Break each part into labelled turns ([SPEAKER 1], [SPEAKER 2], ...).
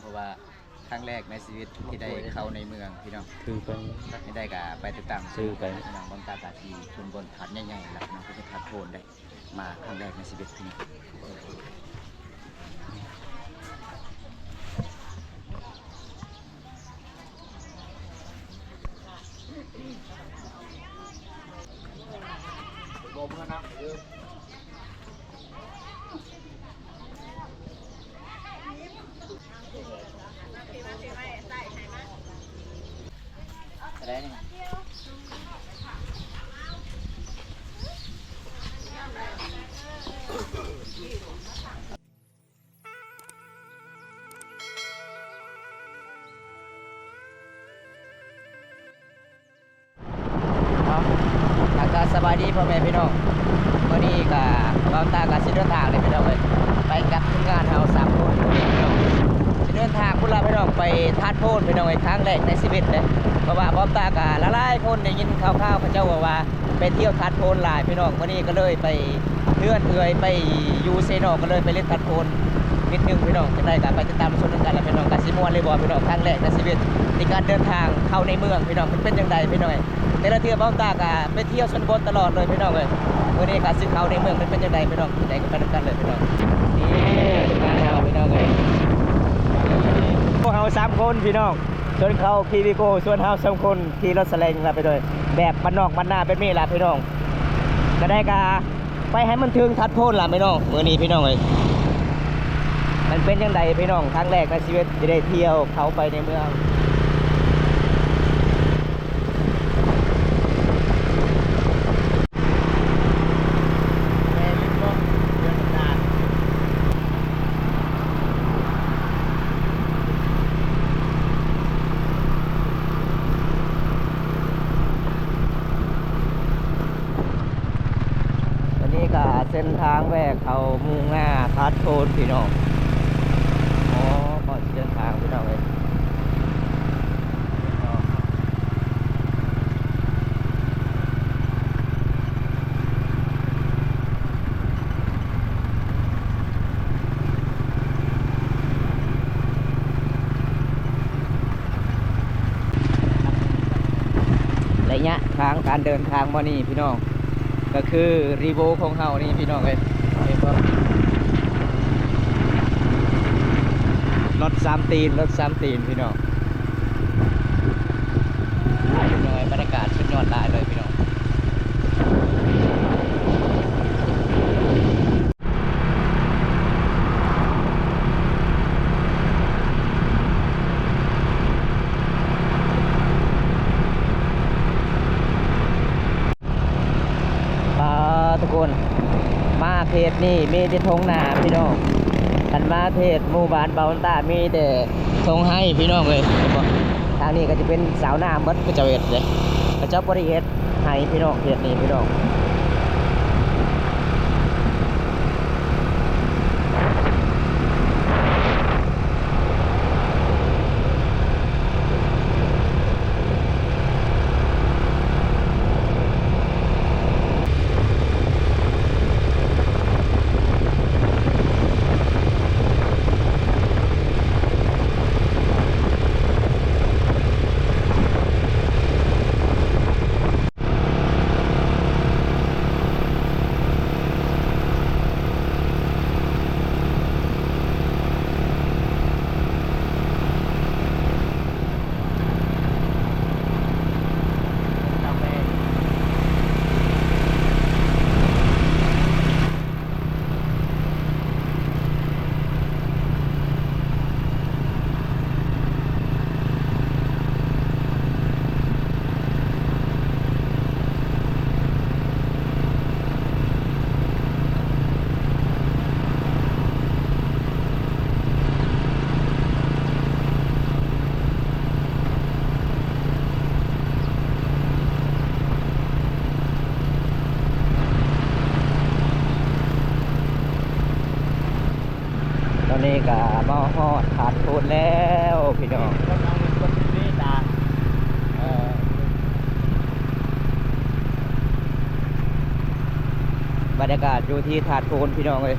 [SPEAKER 1] เพราะว่าครั้งแรกในชีวิตที่ได้เข้าในเมืองพี่น้อง
[SPEAKER 2] คือเป็น
[SPEAKER 1] ไม่ได้ก็ไปติดตาม
[SPEAKER 2] ซื้อไป
[SPEAKER 1] พี่น้องบางตากาทีชุมบนถาดใหญ่ๆแล้วพี่น้องก็จะถาดโทนได้มาครั้งแรกในชีวิตพี่น้อง บายดีพ่อแม่พี่น้องวันนี้ก็บาตากับสิเดินทางเลยพี่น้องเลยไปกับทีมงานเฮาสามคนพี่น้องสิเดินทางพุ่นละพี่น้องไปทาดโพนพี่น้องไอ้ครั้งแรกในชีวิตเลยเพราะว่าบอมตากะละลายคนได้ยินข่าวๆพระเจ้าว่าว่าไปเที่ยวทาดโพนหลายพี่น้องวันนี้ก็เลยไปเลื่อนเอื่อยไปยูเซโนก็เลยไปเล่นทาดโพน นิดนึงพี่น้องจะได้กันไปติดตามชมกันแล้วพี่น้องกาซิมวนเลยบอพี่น้องครั้งแรกในชีวิตในการเดินทางเข้าในเมืองพี่น้องมันเป็นยังไงพี่น้องแต่ละเที่ยวบ้องตากะไปเที่ยวชนบทตลอดเลยพี่น้องเลยวันนี้การซื้อเข้าในเมืองมันเป็นยังไงพี่น้องใจกันไปด้วยกันเลยพี่น้องนี่งาเราพี่น้องเลยพวกเราสามคนพี่น้องส่วนเขาพีวิโกส่วนเฮาสองคนขี่รถสแลงมาไปด้วยแบบบ้านนอกบ้านนาเป็นมีล่ะพี่น้องก็ได้กาไปให้มันถึงทัดโพนล่ะพี่น้องมื้อนี้พี่น้องเลย มันเป็นยังไงพี่น้องครั้งแรกในชีวิตจะได้เที่ยวเขาไปในเมืองวันนี้ก็เส้นทางแวกเขามุงหน้าทัดโทนพี่น้อง อ๋อก่อนเดินทางพี่น้องเลย ระยะทางการเดินทางมานี่พี่น้อง ก็คือรีโวของเฮานี่พี่น้องเลยรถสามตีนรถสามตีนพี่น้องพี่น้อยบรรยากาศสุดยอดลายเลยพี่น้องปาทุกคน มา เพจนี่มีแต่ทงนาพี่น้องขันมาเทศหมู่บ้านเบาตามีแต่ทงให้พี่น้องเลยทางนี้ก็จะเป็นสาวหน้ามดก็จะเอ็ดเลยก็เจ้าบริเอ็ดให้พี่น้องเพจนี้พี่น้องต อนนี้ก็มาฮอดขาดโคนแล้วพี่น้องบรรยากาศอยู่ที่ถาดโคนพี่น้องเลย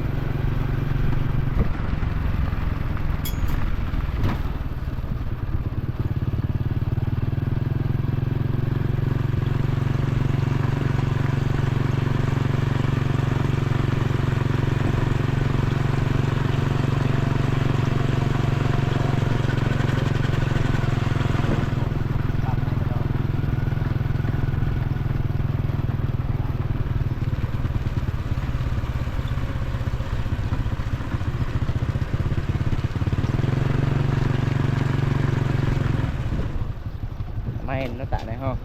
[SPEAKER 1] ตะในห้อง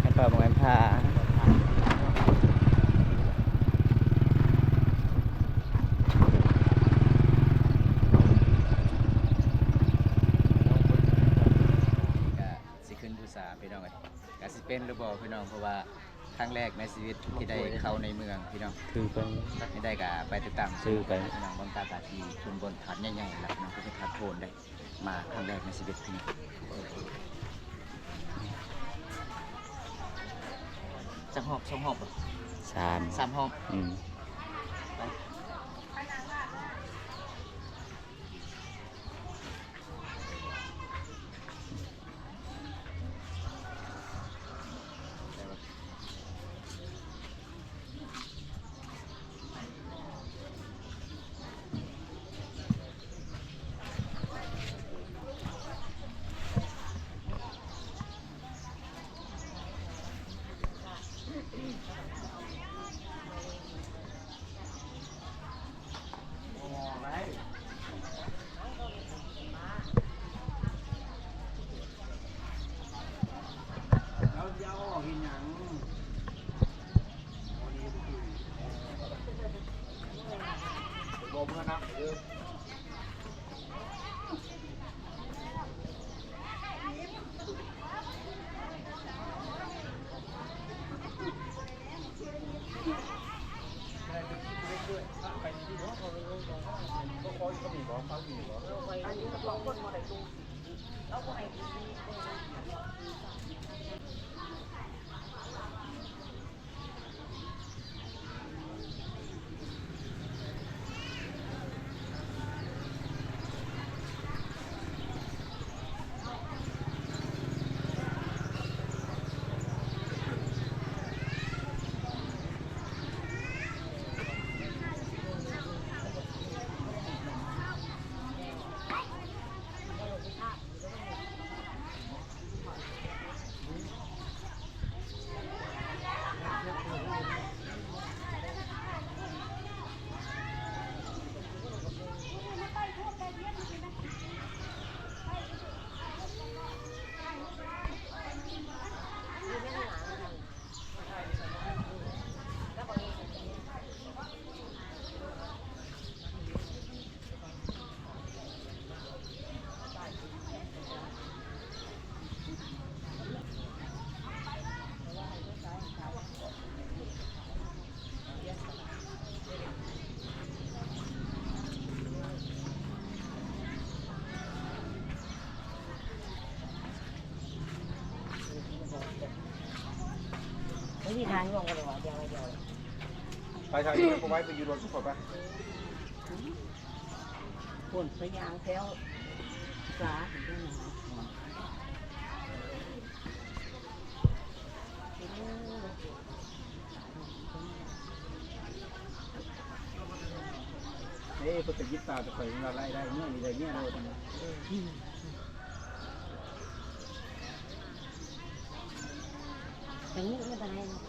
[SPEAKER 1] ให้เปิดบางไงพาสิขึ้นภูษาพี่น้องเอ้ยก็สิเป็นหรือบ่พี่น้องเพราะว่าครั้งแรกในชีวิตที่ได้เข้าในเมืองพี่น้อง
[SPEAKER 2] คือไป
[SPEAKER 1] ไม่ได้ก็ไปติดตาม
[SPEAKER 2] ซื้อไป
[SPEAKER 1] พี่น้องบนตากาทีชุมบนฐานใหญ่ๆหลักน้องก็เป็นทัดโทนได้มาครั้งแรกในชีวิตพี่น้อง จังหอบสองหอบบ่
[SPEAKER 2] สาม
[SPEAKER 1] สามหอบ
[SPEAKER 2] อืม
[SPEAKER 3] ไทางงงกันเลยวะเดียวเดียว
[SPEAKER 4] ไปทางนี้ก็ไว้ไปยืนรถทุกคนไป
[SPEAKER 3] ปุ่นพยางแถวสาถึงได้หนา
[SPEAKER 4] เอ้ยพื่อจะยึดตาจะคยเราไล่ได้เนี่ยมีอะไรเนี่ยเราตรงนี้
[SPEAKER 3] อย่างนี้ไม่เป็นไร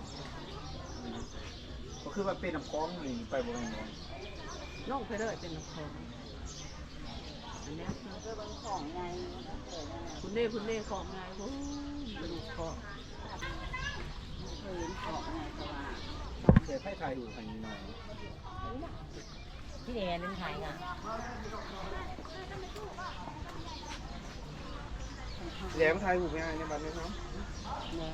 [SPEAKER 4] คือว่าเป็นน้ำคลองหรือไปบริเวณนั้น
[SPEAKER 3] น้องไปเลยเป็นของอันนี้ก็เป็นของไงคุณเล่คุณเล่ของไงโอ้กระดูกคอเคยเห็นของไงเพราะว่า
[SPEAKER 4] เดี๋ยวไทยไทยอยู่ทางนี้หน่อย
[SPEAKER 3] ที่เดนนึงขายงาน
[SPEAKER 4] แหลมไทยหูง่ายในบ้านนี้เนาะ
[SPEAKER 3] แม่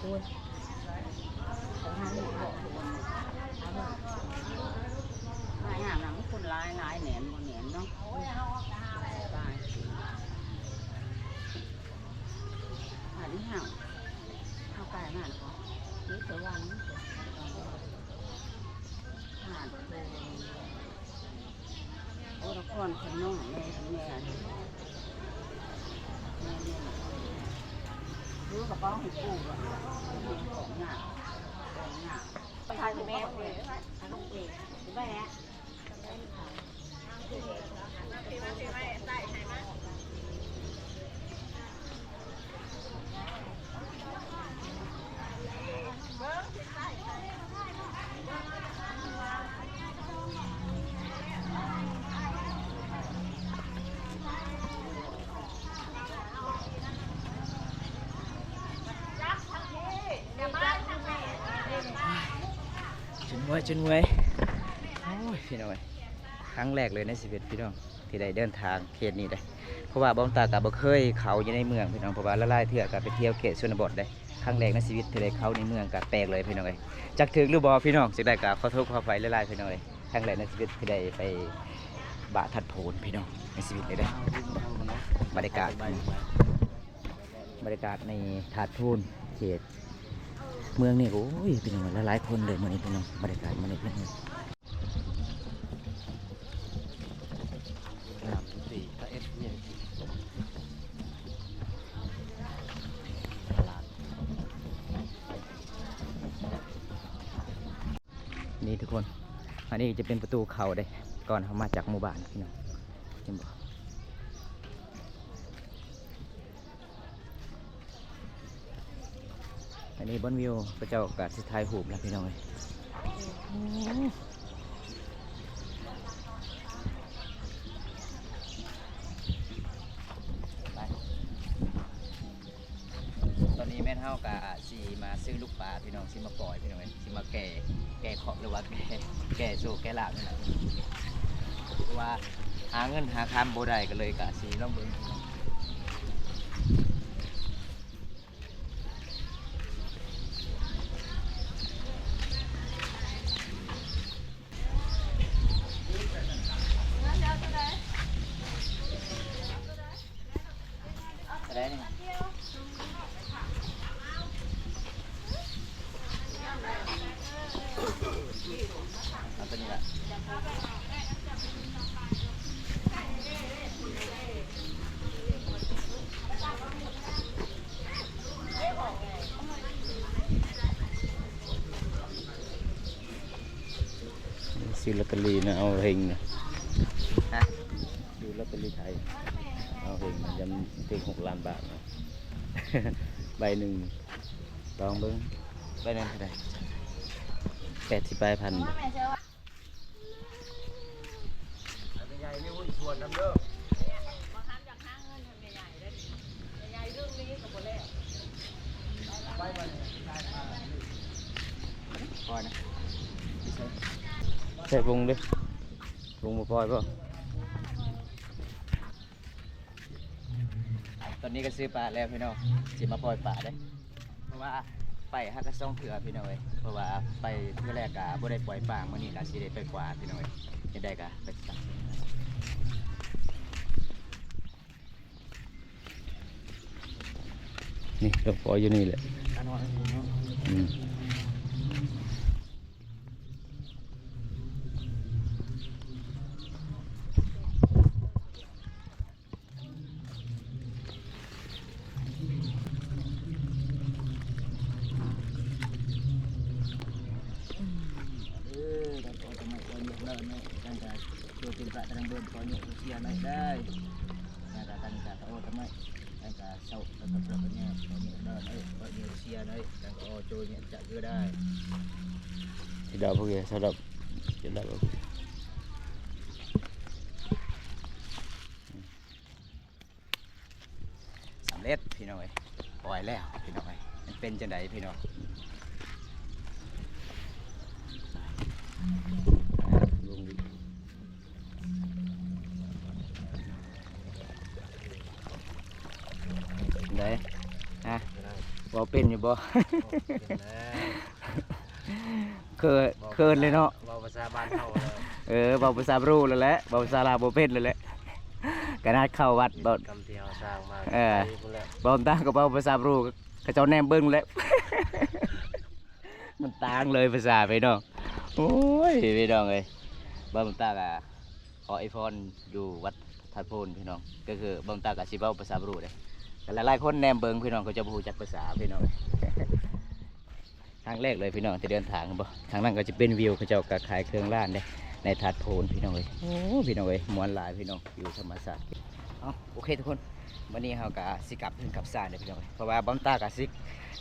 [SPEAKER 3] คุณของห้างหมดบอกคุณหายหามนังคนร้ายร้ายแหนมบนแหนมเนาะตายหาที่ห่าวข้าวไก่มากเขานี่เสือวันหาดเลยโอ้ละครคนน้องแม่แม่แม่แม่รู้กับป้องห้ปู่อะของหน้าของหน้าไปทานแม่เลยทานลูกเองไปแล้ว
[SPEAKER 4] เเมื่
[SPEAKER 1] อยจนเมื่อยโอ้ยพี่น้อยครั้งแรกเลยในชีวิตพี่น้องที่ได้เดินทางเขตนี้ได้เพราะว่าบ้องตากับบ่เคยเขาอยู่ในเมืองพี่น้องเพราะว่าละลายเถื่อกับไปเที่ยวเขตชนบทได้ครั้งแรกในชีวิตที่ได้เข้าในเมืองกับแปลกเลยพี่น้องเอ้ยจักถึงหรือบ่พี่น้องสิได้กับขอโทษขอไฟละลายพี่น้องเอ้ยครั้งแรกในชีวิตที่ได้ไปบะทัดโผนพี่น้องในชีวิตเลยได้บรรยากาศบรรยากาศในถาดพูนเขต เมืองนี่โอ้ยพี่น้องละหลายคนเลยมื้อนี้พี่น้องบรรยากาศมื้อนี้พี่น้อง
[SPEAKER 4] สี่ถ้เอสเนี่ย
[SPEAKER 1] นี่ทุกคน อันนี้จะเป็นประตูเขาเด้ ก่อนเขามาจากหมู่บ้านพี่น้องเห็นบอั นนี้บอนวิวพระเจ้ากาสิทายหูปแล้วพี่น้องเลยไปตอนนี้แม่นเฮากะสีมาซื้อลูกปลาพี่น้องสิมาปล่อยพี่น้องสิมาแก่แก่เคาะหรือว่าแก่แก่โซแก่ลาบนี่แหละเพราะว่าหาเงินหาคำโบได้ก็เลยกะสีลองเบิ่งพี่น้อง อะไรนี่เอาตัวนี้ละ ซื้อลอตเตอรี่นะเอาเฮงนะดูลอตเตอรี่ไทย เอาเฮงยันถึงหกล้านบาทนะใบหนึ่งตองเบิ้งใบหนึ่งเท่าไหร่แปดสิบใบพันบ่
[SPEAKER 4] ใหญ่ไม่หุ้นชวนน้ำเด้อ
[SPEAKER 1] พอยนะ ใช่วงดิวงมาพลอยป่ะตอนนี้ก็ซื้อปลาแล้วพี่น้องจิมาปล่อยปลาได้ เพราะว่าไปฮักกระซ่องเถื่อพี่น้องเอ้ยเพราะว่าไปเมื่อแรกกะบ่ได้ปล่อยปลาเมื่อนี้กะสิได้ไปกว่าพี่น้องเอ้ยจะได้กะไปจับนี่ก็ปล่อยอยู่นี่แหละ
[SPEAKER 4] อันว่าอันนี้เนาะ
[SPEAKER 1] อืม
[SPEAKER 4] เออเราก็จะไม่ปล่อยเหยอะเลยเนาะตั้งแต่ตัวเป็นพระตั้งเดินปล่อยเหยอะเสียไม่ได้ตั้งแต่ตั้งแต่โอ้ทำไมตั้งแต่เศร้าตั้งแต่ประเนี่ยปล่อยเหยอะได้เอ้ยป ล่อยเหยอะเสียได้ตั้งแต่โอ้โจยเนี่ยจะเยอะได้
[SPEAKER 1] ที่ดาวพวกนี้สำหรับจะได้บ่สำเร็จพี่น้อยปล่อยแล้วพี่น้อยมันเป็นจังไดพี่น้อย เป็นอยู่บ่ เคินเคินเลยเนาะ
[SPEAKER 4] เบาภาษาบ้านเขาเลย
[SPEAKER 1] เออเบาภาษาบรูแล้วแหละเบาภาษาลาวบ่เป็นเลยแหละกระนาดเข้าวัดบ่
[SPEAKER 4] คำเดียวสร้างมา
[SPEAKER 1] เออ
[SPEAKER 4] ไปพุ่นแหละ
[SPEAKER 1] บ่ตางก็เบาภาษาบรูก็เจ้าแนมเบิ่งแล้ว มันต่างเลยภาษาพี่น้องโอ้ยพี่น้องเอ้ยบ่ตากะขอไอโฟนอยู่วัดทัดโพนพี่น้อง ก็คือบ่ตากะสิเว้าภาษาบรูเด้ แต่หลายๆคนแนมเบิงพี่น้องก็จะบูจักภาษาพี่น้องทางแรกเลยพี่น้องที่เดินทางบ่ทางนั้นก็จะเป็นวิวเขาเจ้าก็ขายเครื่องร้านเด้ในทัดโพนพี่น้องเอ้ยโอ้พี่น้องเอ้ยมวนหลายพี่น้องอยู่ธรรมศาสตร์เอาโอเคทุกคนวันนี้เฮาก็สิกลับถึงกับซานเด้พี่น้องเอ้ยเพราะว่าบอมตาก็สิ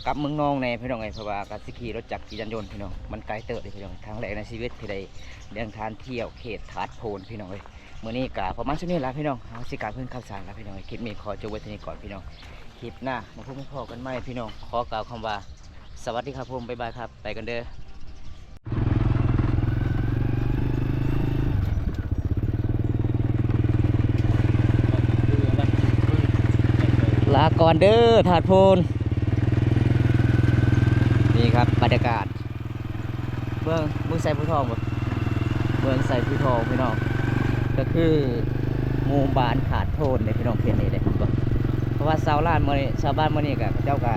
[SPEAKER 1] กลับเมืองนองในพี่น้องเอ้ยเพราะว่าก็สิขี่รถจักรยานยนต์พี่น้องมันไกลเติบเลยพี่น้องครั้งแรกในชีวิตที่ได้เดินทางเที่ยวเขตทัดโพนพี่น้องเอ้ย มื่อนี้กาประมาณชั่วนี้และพี่น้องเอาสิกาเพื่อนข่าสารแล้วพี่น้องคลิปนี้ขอจบไว้ที่นี้ก่อนพี่น้องคลิปหน้ามาพูดพ่อกันไหมพี่น้องขอกล่าวคำว่า สวัสดีครับผมบ๊ายบายครับไปกันเด้อลาก่อนเด้อถาดพูนนี่ครับบรรยากาศเมืองเมืองใส่ผู้ทองหมดเมืองใส่ผู้ทองพี่น้อง ก็คือหมู่บ้านขาดโทนในพี่น้องเพียนนี่เลยครับเพราะว่าชาวบ้านมื้อชาวบ้านมื้อนี้ก็เจ้าก็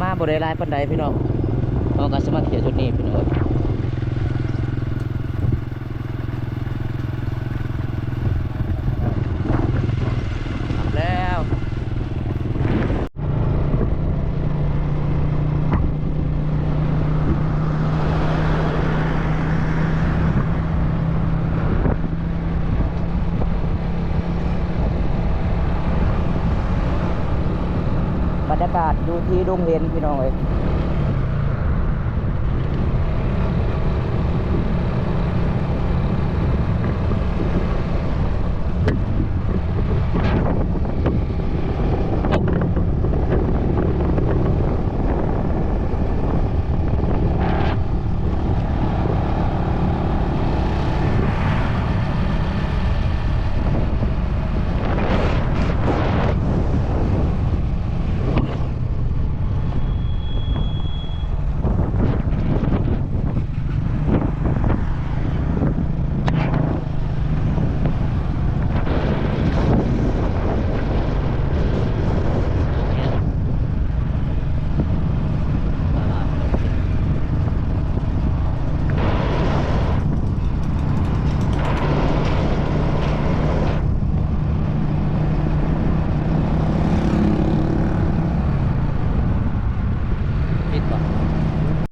[SPEAKER 1] มาบ่ไลปันใดพี่น้องเขาก็สมาเขียนจุดนี้พี่น้องเอ้ยครับแล้ว บรรยากาศอยู่ที่ดงเห็นพี่น้องเอ้ย